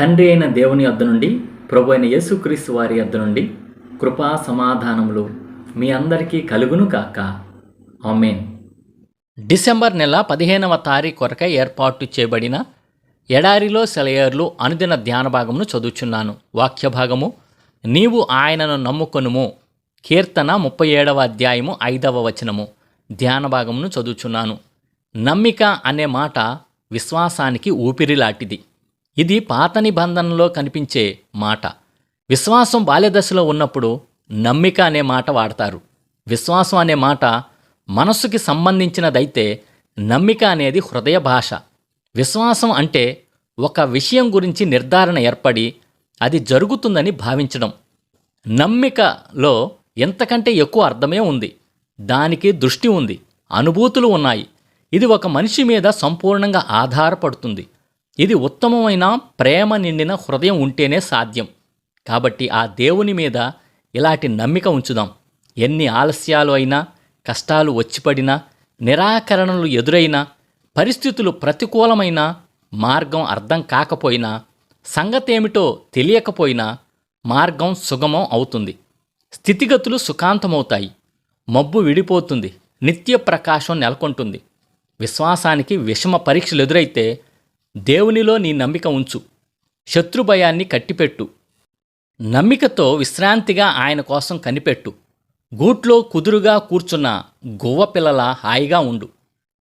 తండ్రి అయిన దేవుని వద్ద నుండి ప్రభు అయిన యేసుక్రీస్తు వారి వద్ద నుండి కృపా సమాధానములు మీ అందరికీ కలుగును కాక ఆమెన్. డిసెంబర్ నెల పదిహేనవ తారీఖు కొరకై ఏర్పాటు చేయబడిన ఎడారిలో సెలయర్లు అనుదిన ధ్యాన భాగమును చదువుచున్నాను. వాక్య భాగము నీవు ఆయనను నమ్ముకొనుము. కీర్తన ముప్పై ఏడవ అధ్యాయము ఐదవ వచనము. ధ్యాన భాగమును చదువుచున్నాను. నమ్మిక అనే మాట విశ్వాసానికి ఊపిరిలాంటిది ఇది పాత నిబంధనలో కనిపించే మాట. విశ్వాసం బాల్యదశలో ఉన్నప్పుడు నమ్మిక అనే మాట వాడతారు. విశ్వాసం అనే మాట మనస్సుకి సంబంధించినదైతే నమ్మిక అనేది హృదయ భాష. విశ్వాసం అంటే ఒక విషయం గురించి నిర్ధారణ ఏర్పడి అది జరుగుతుందని భావించడం. నమ్మికలో ఎంతకంటే ఎక్కువ అర్థమే ఉంది. దానికి దృష్టి ఉంది. అనుభూతులు ఉన్నాయి. ఇది ఒక మనిషి మీద సంపూర్ణంగా ఆధారపడుతుంది. ఇది ఉత్తమమైన ప్రేమ నిండిన హృదయం ఉంటేనే సాధ్యం. కాబట్టి ఆ దేవుని మీద ఇలాంటి నమ్మిక ఉంచుదాం. ఎన్ని ఆలస్యాలు అయినా కష్టాలు వచ్చిపడినా నిరాకరణలు ఎదురైనా పరిస్థితులు ప్రతికూలమైన మార్గం అర్థం కాకపోయినా సంగతేమిటో తెలియకపోయినా మార్గం సుగమం అవుతుంది. స్థితిగతులు సుఖాంతమవుతాయి. మబ్బు విడిపోతుంది. నిత్య ప్రకాశం నెలకొంటుంది. విశ్వాసానికి విషమ పరీక్షలు ఎదురైతే దేవునిలో నీ నమ్మిక ఉంచు. శత్రుభయాన్ని కట్టిపెట్టు. నమ్మికతో విశ్రాంతిగా ఆయన కోసం కనిపెట్టు. గూట్లో కుదురుగా కూర్చున్న గువ్వ పిల్లల హాయిగా ఉండు.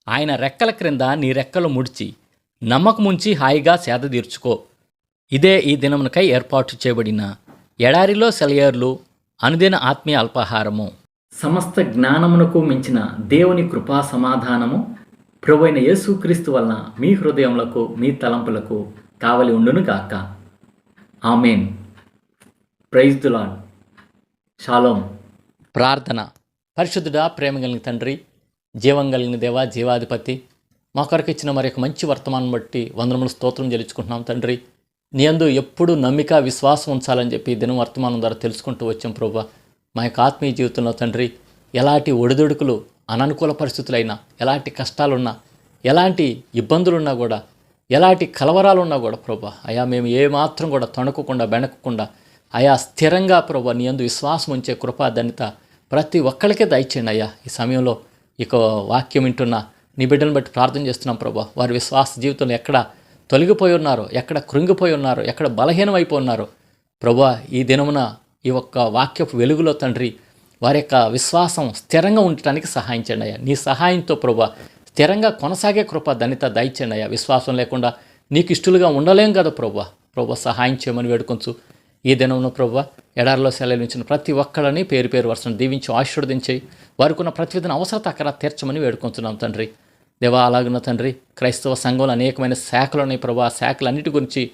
ఆయన రెక్కల క్రింద నీ రెక్కలు ముడిచి నమ్మకముంచి హాయిగా సేద తీర్చుకో. ఇదే ఈ దినమునకై ఏర్పాటు చేయబడిన ఎడారిలో సెలయేర్లు అనుదిన ఆత్మీయ అల్పాహారము. సమస్త జ్ఞానమునకు మించిన దేవుని కృపా సమాధానము ప్రభువైన యేసుక్రీస్తు వలన మీ హృదయములకు మీ తలంపులకు కావలి ఉండును గాక. ఆమెన్. ప్రైజ్ దులాడ్ షాలోం. ప్రార్థన. పరిశుద్ధుడా ప్రేమ కలిగిన తండ్రి జీవం కలిగిన దేవా జీవాధిపతి మా కొరకు ఇచ్చిన మరి ఒక మంచి వర్తమానం బట్టి వందనములు స్తోత్రం చెల్లించుకుంటున్నాం తండ్రి. నీ అందు ఎప్పుడు నమ్మిక విశ్వాసం ఉంచాలని చెప్పి దినం వర్తమానం ద్వారా తెలుసుకుంటూ వచ్చాం ప్రభా. మా యొక్క ఆత్మీయ జీవితంలో తండ్రి ఎలాంటి ఒడిదుడుకులు అననుకూల పరిస్థితులైనా ఎలాంటి కష్టాలున్నా ఎలాంటి ఇబ్బందులున్నా కూడా ఎలాంటి కలవరాలున్నా కూడా ప్రభా అయా మేము ఏమాత్రం కూడా తణుకోకుండా బెణకకుండా అయా స్థిరంగా ప్రభా నీ అందు విశ్వాసం ఉంచే కృపాధన్యత ప్రతి ఒక్కరికే దయచేయండి అయ్యా. ఈ సమయంలో ఇక వాక్యం వింటున్న నీ బిడ్డను బట్టి ప్రార్థన చేస్తున్నాం ప్రభా. వారి విశ్వాస జీవితంలో ఎక్కడ తొలగిపోయి ఉన్నారో ఎక్కడ కృంగిపోయి ఉన్నారో ఎక్కడ బలహీనమైపోయి ఉన్నారో ప్రభా ఈ దినమున ఈ ఒక్క వాక్యపు వెలుగులో తండ్రి వారి యొక్క విశ్వాసం స్థిరంగా ఉండటానికి సహాయం చేయండి అయ్యా. నీ సహాయంతో ప్రభా స్థిరంగా కొనసాగే కృప ధనిత దయచేయండి అయ్యా. విశ్వాసం లేకుండా నీకు ఇష్టలుగా ఉండలేం కదా ప్రభా. ప్రభా సహాయం చేయమని వేడుకొంచు. ఈ దినంలో ప్రభా ఎడారిలో సెలవించిన ప్రతి ఒక్కళ్ళని పేరు పేరు వరుసను దీవించి ఆశీర్వదించి వారికి ఉన్న ప్రతి అవసరత అక్కడ తీర్చమని వేడుకొంచున్నాం తండ్రి. దేవా అలాగున్న తండ్రి క్రైస్తవ సంఘంలో అనేకమైన శాఖలు ఉన్నాయి ప్రభా. ఆ శాఖలన్నిటి గురించి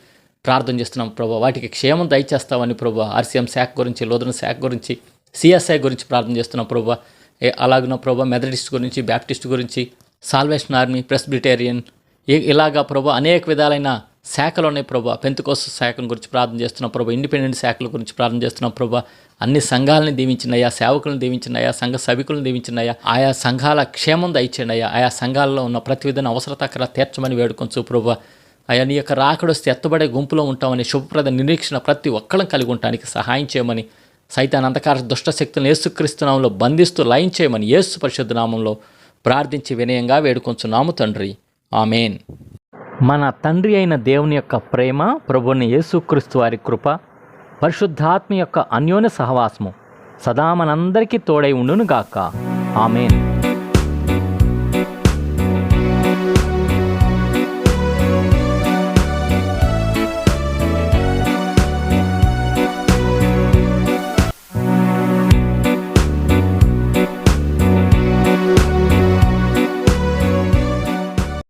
ప్రార్థన చేస్తున్నాం ప్రభా. వాటికి క్షేమం దయచేస్తామని ప్రభా. ఆర్సీఎం శాఖ గురించి లోదన శాఖ గురించి సిఎస్ఐ గురించి ప్రార్థన చేస్తున్నాం ప్రభా. ఏ అలాగున్న ప్రభా మెథడిస్ట్ గురించి బ్యాప్టిస్ట్ గురించి సాల్వేషన్ ఆర్మీ ప్రెస్బిటేరియన్ ఇలాగా ప్రభా అనేక విధాలైన శాఖలు ఉన్నాయి ప్రభా. పెంతుకోస శాఖల గురించి ప్రార్థన చేస్తున్నాం ప్రభా. ఇండిపెండెంట్ శాఖల గురించి ప్రార్థన చేస్తున్నాం ప్రభా. అన్ని సంఘాలని దీవించినయా సేవకులను దీవించినయా సంఘ సభికులను దీవించినయా ఆయా సంఘాల క్షేమం దయచేయండియా ఆయా సంఘాలలో ఉన్న ప్రతి విధాన అవసరత అక్కడ తీర్చమని వేడుకొంచు ప్రభా. అయా నీ యొక్క రాకడొస్తే ఎత్తబడే గుంపులో ఉంటామని శుభప్రద నిరీక్షణ ప్రతి ఒక్కళ్ళం కలిగి ఉండటానికి సహాయం చేయమని సైతాన్ అంతకార దుష్ట శక్తులను యేసుక్రీస్తునామంలో బంధిస్తూ లయించేయమని యేసు పరిశుద్ధనామంలో ప్రార్థించి వినయంగా వేడుకొంచున్నాము తండ్రి. ఆమెన్. మన తండ్రి అయిన దేవుని యొక్క ప్రేమ ప్రభుని యేసుక్రీస్తు వారి కృప పరిశుద్ధాత్మ యొక్క అన్యోన్య సహవాసము సదా మనందరికీ తోడై ఉండును గాక ఆమెన్.